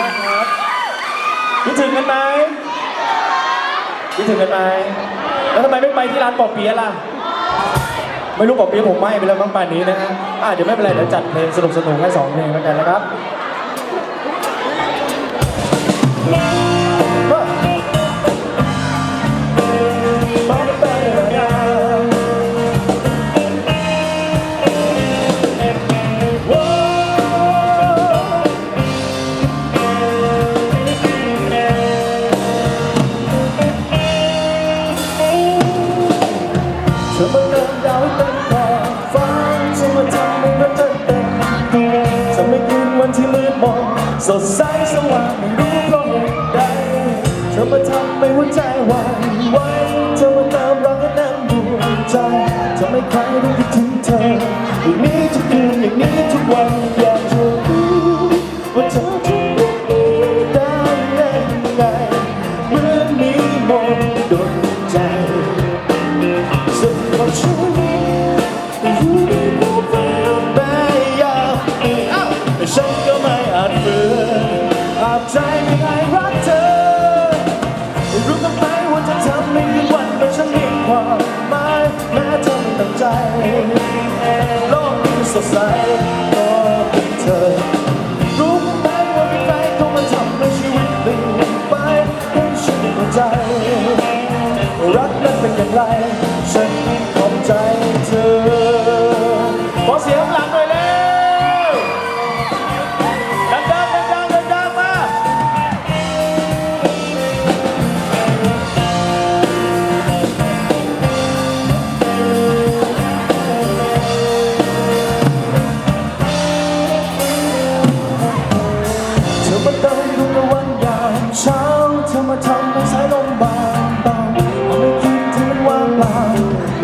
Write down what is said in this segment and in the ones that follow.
มากครับคิดถึงกันไหมคิดถึงกันไหมแล้วทำไมไม่ไปที่ร้านปอเปี๊ยะล่ะ ไม่รู้ปอเปี๊ยะผมไหม้ไปแล้วบ้างป่านนี้นะฮะอะเดี๋ยวไม่เป็นไรเดี๋ยวจัดเพลงสนุกสนุกให้สองเพลงแล้วกันนะครับ สดใสสว่างไม่รู้เพราะเหตุใดเธอมาทำให้หัวใจหวั่นไหวเธอมาเติมรักให้น้ำดวงใจทำให้ใครได้คิดถึงเธออย่างนี้ทุกคืนอย่างนี้ทุกวันอยากจะรู้ว่าเธอจะรู้ได้ยังไงเหมือนมีมนต์ดลใจสุดของฉัน ใจโลกนี้สดใสก็เป็นเธอ รู้ไหมว่ามีใครเข้ามาทำให้ชีวิตเปลี่ยนไปให้ฉันเข้าใจ รักนั้นเป็นอย่างไร ฉันขอบใจเธอขอเสียงข้างหลั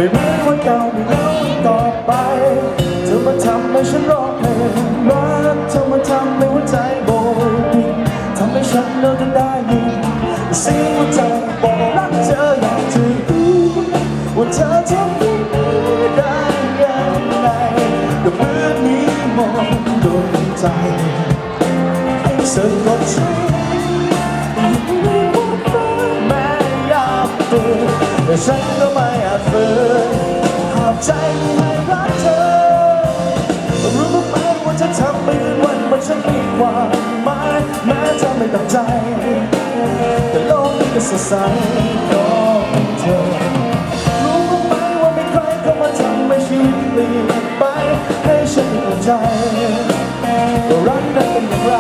ไม่เหมือนวันเก่าไม่เหงาต่อไปเธอมาทำให้ฉันร้องเพลงรักเธอมาทำให้หัวใจโบยบินทำให้ฉันเลิกกันได้ยินเสียงหัวใจบอกรักเธออยากจะรู้ว่าเธอทำได้ยังไงก็เหมือนมีมนต์ดนใจสะกดฉันอยู่ในความฝันแม้ยามเตืนแต่ฉันก็ไม่อาจฝืนหาก ใจไม่รักเธอ รู้ไหมว่าจะทำให้คืนวันมันฉันมีความหมายแม้จะไม่ตั้งใจ แต่โลกนี้ก็สดใสเพราะมีเธอ รู้ไหมว่ามีใครเข้ามาทำให้ชีวิตเปลี่ยนไปให้ฉันเข้าใจว่ารักนั้นเป็นอย่างไร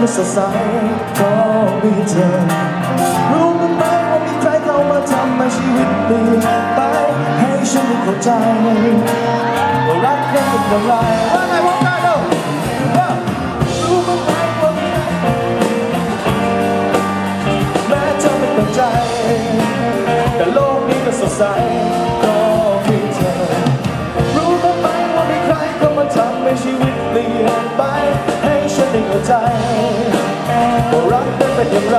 ไมันสดใสก็มีเธอรู้บ้างไหมว่ามีใครเข้ามาทำให้ชีวิตเปลี่ยนไปให้ฉันได้เข้าใจว่ารักนั้นเป็นอย่างไร ไร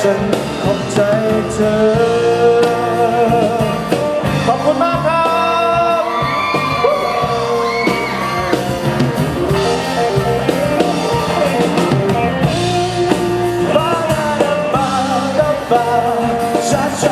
ฉันขอบใจเธอ ขอบคุณมากครับ ช้าช